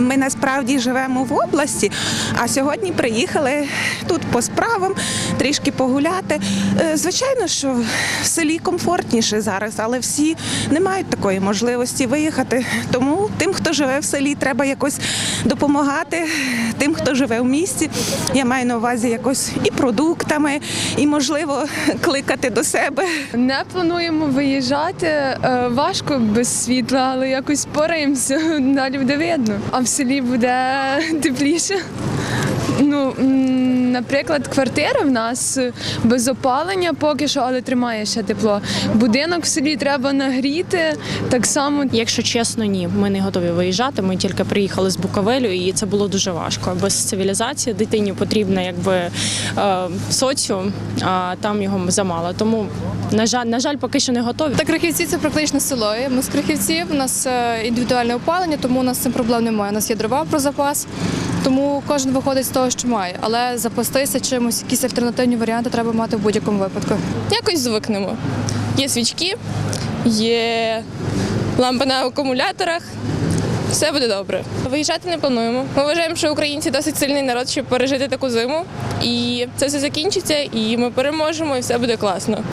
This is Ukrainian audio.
Ми насправді живемо в області, а сьогодні приїхали тут по справам трішки погуляти. Е, Звичайно, що в селі комфортніше зараз, але всі не мають такої можливості виїхати. Тому тим, хто живе в селі, треба якось допомагати. Тим, хто живе в місті, я маю на увазі якось і продуктами, і можливо кликати до себе. Не плануємо виїжджати. Е, Важко без світла, але якось спораємося. Далі буде видно. В селі буде тепліше. Ну, наприклад, квартира в нас без опалення поки що, але тримає ще тепло. Будинок в селі треба нагріти. Так само Якщо чесно, ні, ми не готові виїжджати. Ми тільки приїхали з Буковелю, і це було дуже важко. Без цивілізації дитині потрібно якби е, соціум, а там його замало. Тому на жаль, на жаль, поки що не готові. Та Крихівці це практично село. Ми з Крихівців, у нас е, індивідуальне опалення, тому у нас з цим проблем немає. У нас є дрова про запас, тому кожен виходить з того, що має. Але запастися чимось, якісь альтернативні варіанти треба мати в будь-якому випадку. якось звикнемо. Є свічки, є лампи на акумуляторах. Все буде добре. Виїжджати не плануємо. Ми вважаємо, що українці досить сильний народ, щоб пережити таку зиму. І це все закінчиться, і ми переможемо, і все буде класно.